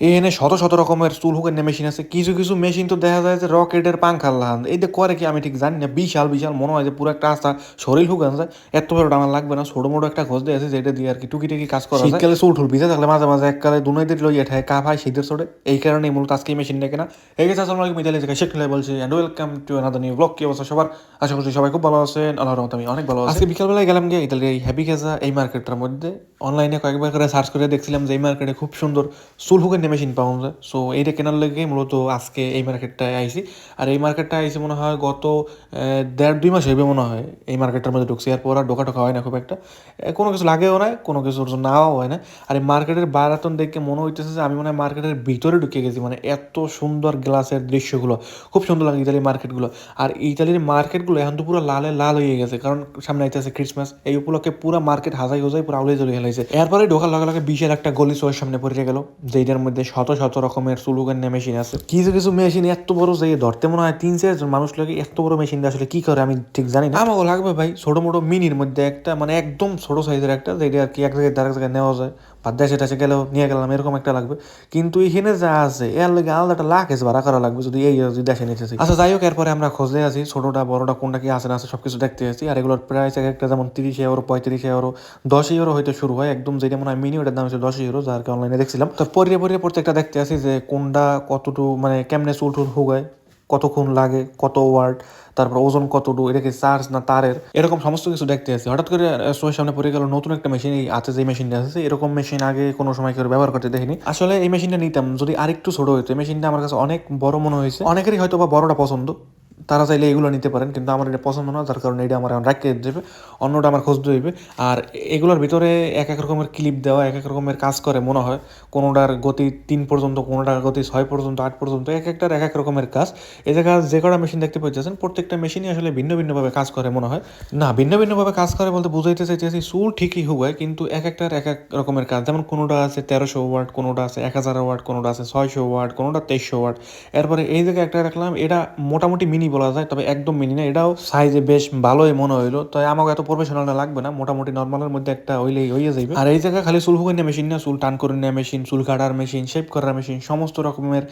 এখানে শত শত রকমের চুল হুকের মেশিন আছে। কিছু কিছু মেশিন তো দেখা যায় যে রকেটের পাঙ্খার লাহান। এই যে করে কি আমি ঠিক জানি না। বিশাল বিশাল মনে হয় যে পুরো একটা আস্থা শরীর হুকান যায় এত বড় আমার লাগবে না। ছোট মোটো একটা খোঁজ দিয়ে আছে যেটা দিয়ে আর কি টুকি টুকি কাজ করা শীতকালে চুল টুল ভিজে থাকলে মাঝে মাঝে এককালে দুনাইদের লই এঠায় কাপ হয় শীতের চোটে। এই কারণে মূলত আজকে এই মেশিনটা কেনা। এই গেছে আসসালামু আলাইকুম ইতালি থেকে শেখ বলছি and welcome to another new vlog কি অবস্থা সবার? আশা করছি সবাই খুব ভালো আছেন। আল্লাহর রহমতে আমি অনেক ভালো আছি। বিকালবেলায় গেলাম গিয়ে ইতালির এই হ্যাপি গেজা এই মার্কেটটার মধ্যে। অনলাইনে কয়েকবার করে সার্চ করে দেখছিলাম যে এই মার্কেটে খুব সুন্দর চুল নেমে মেশিন পাওয়া যায় সো এইটা কেনার লেগে মূলত আজকে এই মার্কেটটায় আইসি আর এই মার্কেটটা আইসি মনে হয় গত দেড় দুই মাস হইবে মনে হয় এই মার্কেটটার মধ্যে ঢুকছি। এরপর আর ঢোকা ঢোকা হয় না খুব একটা। কোনো কিছু লাগেও না কোনো জন্য নাও হয় না। আর এই মার্কেটের বারাতন দেখে মনে হইতেছে যে আমি মনে হয় মার্কেটের ভিতরে ঢুকে গেছি। মানে এত সুন্দর গ্লাসের দৃশ্যগুলো, খুব সুন্দর লাগে ইতালির মার্কেটগুলো আর ইতালির মার্কেটগুলো এখন তো পুরো লালে লাল হয়ে গেছে। কারণ সামনে আইতেছে ক্রিসমাস এই উপলক্ষে পুরো মার্কেট হাজাই হোজাই পুরো আউলে চলে গেলাইছে এরপরে ঢোকার লগে লগে বিশের একটা গলি সবার সামনে পড়ে গেল যেটার মধ্যে শত শত রকমের সুলুগান মেশিন আছে। কিছু কিছু মেশিন এত বড় যে ধরতে মনে হয় তিন চারজন মানুষ লাগে এত বড় মেশিন দিয়ে আসলে কি করে আমি ঠিক জানি না। আমাকে লাগবে ভাই। ছোট মোটো মিনির মধ্যে একটা মানে একদম ছোট সাইজের একটা যেটা আর কি এক জায়গায় আরেক জায়গায় নেওয়া যায়। বাদ দেশে টাসে গেলেও নিয়ে গেলাম, এরকম একটা লাগবে। কিন্তু এখানে যা আছে, এর লাগে আলাদা একটা এসে ভাড়া করা লাগবে যদি এই যদি দেশে নিতেছি আচ্ছা যাই হোক, এরপরে আমরা খোঁজে আছি, ছোটটা, বড়টা, কোনটা কি আছে না আছে, সবকিছু দেখতে আছি। আর এগুলোর প্রাইস এক একটা, যেমন তিরিশ ইউরো পঁয়ত্রিশ ইউরো দশ ইউরো হয়তো শুরু হয়। একদম যেটা মনে হয় মিনি ওটার দাম হচ্ছে দশ ইউরো যার অনলাইনে দেখছিলাম। তো পরিয়ে পরিয়ে প্রত্যেকটা দেখতে আছি যে কোনটা কতটুকু মানে কেমনে চুল টুল হুগায়। কতক্ষণ লাগে, কত ওয়ার্ড তারপর ওজন কতটুকু এটা কি চার্জ না তারের? এরকম সমস্ত কিছু দেখতে আছে হঠাৎ করে সোয়ের সামনে পড়ে গেল, নতুন একটা মেশিন এই আছে যে মেশিনটা আছে, এরকম মেশিন আগে কোনো সময় কেউ ব্যবহার করতে দেখিনি। আসলে এই মেশিনটা নিতাম, যদি আরেকটু ছোট হইতো, এই মেশিনটা আমার কাছে অনেক বড় মনে হয়েছে। অনেকেরই হয়তো বা বড়টা পছন্দ তারা চাইলে এগুলো নিতে পারেন, কিন্তু আমার এটা পছন্দ না, যার কারণে এটা আমার রাখতে দেবে। অন্যটা আমার খোঁজ দেবে আর এগুলোর ভিতরে এক এক রকমের ক্লিপ দেওয়া, এক এক রকমের কাজ করে মনে হয়। কোনোটার গতি তিন পর্যন্ত, কোনোটার গতি ছয় পর্যন্ত, আট পর্যন্ত, এক একটার এক এক রকমের কাজ। এই জায়গা যে কটা মেশিন দেখতে পাচ্ছেন, প্রত্যেকটা মেশিনই আসলে ভিন্ন ভিন্নভাবে কাজ করে মনে হয়। না, ভিন্ন ভিন্নভাবে কাজ করে বলতে বুঝাইতে চাইতেছি, চুল ঠিকই হুবায় কিন্তু এক একটার এক এক রকমের কাজ। যেমন কোনোটা আছে তেরোশো ওয়ার্ড কোনোটা আছে এক হাজার ওয়ার্ড কোনোটা আছে ছয়শো ওয়ার্ড কোনোটা তেইশশো ওয়ার্ড এরপরে এই জায়গায় একটা রাখলাম, এটা মোটামুটি মিনি বলা যায়, তবে একদম মিনি না। এটাও সাইজে বেশ ভালোই মনে হইল। তাই আমাকে এত প্রফেশনাল না লাগবে না। মোটামুটি নর্মালের মধ্যে একটা হইলেই হয়ে যাবে আর এই জায়গায় খালি চুল হুকাই মেশিন না। চুল টান করে নেওয়া মেশিন চুল কাটার মেশিন শেপ করার মেশিন সমস্ত রকমের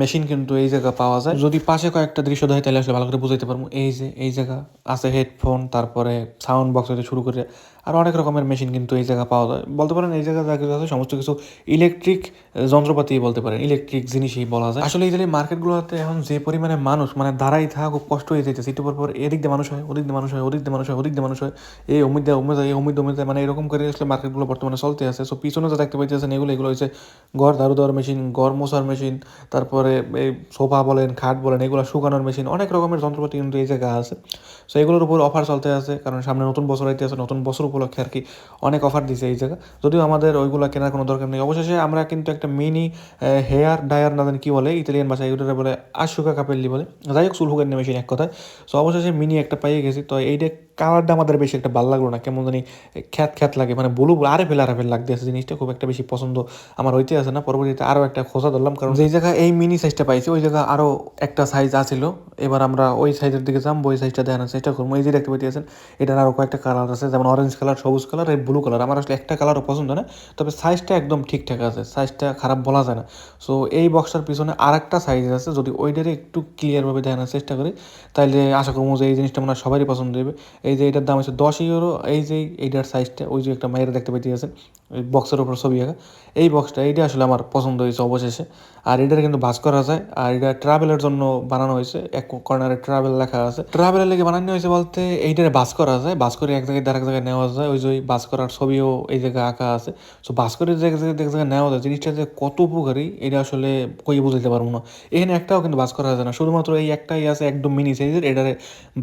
মেশিন কিন্তু এই জায়গা পাওয়া যায়। যদি পাশে কয়েকটা দৃশ্য দেয় তাহলে আসলে ভালো করে বুঝাইতে পারব। এই যে, এই জায়গা আছে হেডফোন তারপরে সাউন্ড বক্স হতে শুরু করে আর অনেক রকমের মেশিন কিন্তু এই জায়গা পাওয়া যায়। বলতে পারেন এই জায়গা যা কিছু আছে, সমস্ত কিছু ইলেকট্রিক যন্ত্রপাতি বলতে পারেন। ইলেকট্রিক জিনিসই বলা যায়। আসলে এই মার্কেটগুলোতে এখন যে পরিমাণে মানুষ মানে দাঁড়াই থাকা খুব কষ্ট হয়ে যেতেছে একটু পর এদিক দিয়ে মানুষ হয়, ওদিক দিয়ে মানুষ হয়, ওদিক দিয়ে মানুষ হয়, ওদিক দিয়ে মানুষ হয়, এই অমিত দেয় অমিত এই অমিত অমিত মানে এরকম করে আসলে মার্কেটগুলো বর্তমানে চলতে আছে। সো পিছনে যা দেখতে পাইতেছেন, এগুলো এগুলো হচ্ছে ঘর দারু দেওয়ার মেশিন ঘর মোছার মেশিন তারপরে এই সোফা বলেন, খাট বলেন, এগুলো শুকানোর মেশিন অনেক রকমের যন্ত্রপাতি কিন্তু এই জায়গায় আছে। সো এগুলোর উপর অফার চলতে আছে, কারণ সামনে নতুন বছর আইতে আছে নতুন বছর উপলক্ষে আর কি অনেক অফার দিছে এই জায়গা যদিও আমাদের ওইগুলো কেনার কোনো দরকার নেই। অবশেষে আমরা কিন্তু একটা মিনি হেয়ার ডায়ার না জানি কি বলে ইতালিয়ান ভাষায় ওটা বলে আশুকা কাপেল্লি বলে। যাই হোক সুলহুকের হুকার মেশিন এক কথায়। সো অবশেষে মিনি একটা পাইয়ে গেছি। তো এইটা কালারটা আমাদের বেশি একটা ভালো লাগল না। কেমন জানি খ্যাত খ্যাত লাগে মানে বলু আরে ফেলে আরে ফেলে লাগতে আছে জিনিসটা, খুব একটা বেশি পছন্দ আমার হইতে আছে না। পরবর্তীতে আরও একটা খোঁজা ধরলাম, কারণ যেই জায়গায় এই মিনি সাইজটা পাইছি, ওই জায়গায় আরও একটা সাইজ আছিল। এবার আমরা ওই সাইজের দিকে যাব, ওই সাইজটা দেখানোর চেষ্টা করব। এই যে দেখতে পাইতেছেন, এটার আরও কয়েকটা কালার আছে, যেমন অরেঞ্জ কালার সবুজ কালার আর ব্লু কালার আমার আসলে একটা কালারও পছন্দ না, তবে সাইজটা একদম ঠিকঠাক আছে সাইজটা খারাপ বলা যায় না। সো এই বক্সটার পিছনে আর একটা সাইজ আছে, যদি ওইটারে একটু ক্লিয়ারভাবে দেখানোর চেষ্টা করি তাহলে আশা করব যে এই জিনিসটা হয় সবারই পছন্দ হবে এই যে এটার দাম হচ্ছে দশ ইউরো এই যে এইটার সাইজটা ওই যে একটা মায়ের দেখতে পাইতেছেন ওই বক্সের উপর ছবি আঁকা, এই বক্সটা এইটা আসলে আমার পছন্দ হয়েছে অবশেষে। আর এটার কিন্তু ভাস করা যায়, আর এটা ট্রাভেলের জন্য বানানো হয়েছে, এক কর্নারে ট্রাভেল লেখা আছে। ট্রাভেলের লেগে বানানো হয়েছে বলতে, এইটারে বাস করা যায় বাস করে এক জায়গায় আরেক জায়গায় নেওয়া যায়, ওই যে বাস করার ছবিও এই জায়গায় আঁকা আছে। সো বাস করে যে এক জায়গায় এক জায়গায় নেওয়া যায়, জিনিসটা যে কত উপকারী, এটা আসলে কই বুঝতে পারব না। এখানে একটাও কিন্তু বাস করা যায় না, শুধুমাত্র এই একটাই আছে, একদম মিনি সাইজের এটারে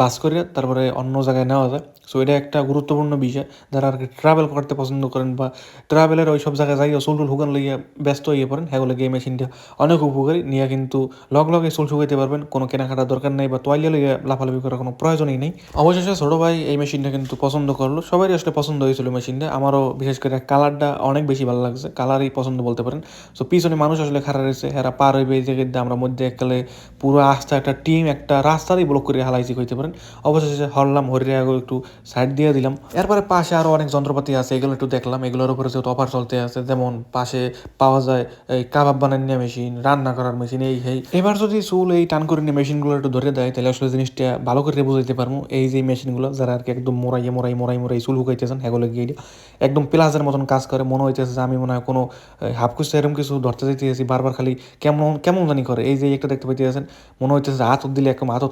বাস করে তারপরে অন্য জায়গায় নেওয়া যায়। সো এটা একটা গুরুত্বপূর্ণ বিষয়। যারা আর কি ট্রাভেল করতে পছন্দ করেন বা ট্রাভেলের ওই সব জায়গায় যাই চুল টুল হুগান লইয়া ব্যস্ত হয়ে পড়েন হ্যাঁ গিয়ে মেশিনটা অনেক উপকারী। নিয়ে কিন্তু লগ লগে চুল শুকাইতে পারবেন, কোনো কেনাকাটার দরকার নেই বা তোয়ালিয়া লইয়া লাফালাফি করার কোনো প্রয়োজনই নেই। অবশেষে ছোটো ভাই এই মেশিনটা কিন্তু পছন্দ করল। সবারই আসলে পছন্দ হয়েছিল মেশিনটা আমারও বিশেষ করে কালারটা অনেক বেশি ভালো লাগছে। কালারই পছন্দ বলতে পারেন। সো পিছনে মানুষ আসলে খারাপ রয়েছে। এরা পার হইবে এই জায়গায় আমরা মধ্যে এককালে পুরো আস্তে একটা টিম একটা রাস্তারই ব্লক করে হালাইছি হইতে পারেন। অবশেষে হরলাম হরিয়া একটু সাইড দিয়ে দিলাম। এরপরে পাশে আরও অনেক যন্ত্রপাতি আছে, এগুলো একটু দেখলাম। এগুলোর উপরে যেহেতু অফার চলতে আছে, যেমন পাশে পাওয়া যায় এই কাবাব বানানোর মেশিন রান্না করার মেশিন এই এই এবার যদি চুল এই টান করে নিয়ে মেশিনগুলো একটু ধরে দেয়, তাহলে আসলে জিনিসটা ভালো করে বুঝাইতে পারব। এই যে মেশিনগুলো যারা আর কি একদম মোড়াইয়ে মোড়াই মোড়াই মোড়াই চুল হুকাইতেছেন, এগুলো গিয়ে একদম প্লাসের মতন কাজ করে, মনে হইতেছে যে আমি মনে হয় কোনো হাফ কুচা এরকম কিছু ধরতে যাইতেছি, বারবার খালি কেমন কেমন জানি করে। এই যে একটা দেখতে পাইতেছেন, মনে হইতেছে যে হাতত দিলে একদম হাতত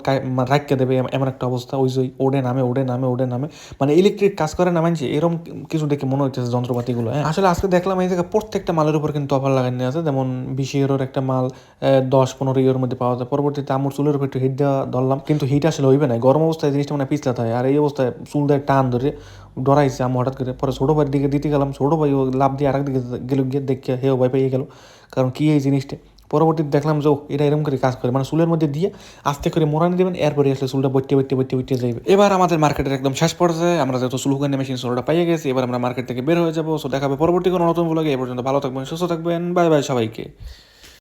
রাখিয়ে দেবে এমন একটা অবস্থা, ওই যে ওড়ে নামে ওড়ে নামে ওড়ে নামে। মানে ইলেকট্রিক কাজ করে না মানছে এরকম কিছু দেখে মনে হইতেছে যন্ত্রপাতিগুলো হ্যাঁ। আসলে আজকে দেখলাম এই জায়গায় প্রত্যেকটা মালের উপর কিন্তু অফার লাগানো আছে। যেমন বিশ ইউরোর একটা মাল দশ পনেরো ইউরোর মধ্যে পাওয়া যায়। পরবর্তীতে আমার চুলের উপর একটু হিট দেওয়া ধরলাম। কিন্তু হিট আসলে হইবে না। গরম অবস্থায় জিনিসটা মানে পিছলাতে হয় আর এই অবস্থায় চুল দেয় টান ধরে ডরাইছে আমি হঠাৎ করে। পরে ছোটো ভাইয়ের দিকে দিতে গেলাম। ছোটো ভাই ও লাভ দিয়ে আরেক দিকে গেল, গিয়ে দেখে হেও ভয় পেয়ে গেল। কারণ কি এই জিনিসটা? পরবর্তীতে দেখলাম যে এটা এরকম করে কাজ করে। মানে চুলের মধ্যে দিয়ে আস্তে করে মোড়ানি দেবেন, এরপরে আসলে চুলটা বইতে বইতে বইতে বইতে যাবে এবার আমাদের মার্কেটের একদম শেষ পর্যায়ে আমরা যেহেতু চুল হুকানি মেশিন চুলটা পাইয়ে গেছি, এবার আমরা মার্কেট থেকে বের হয়ে যাব। সো দেখাবে পরবর্তী কোনো নতুন ব্লগে এ। পর্যন্ত ভালো থাকবেন, সুস্থ থাকবেন। বাই বাই সবাইকে।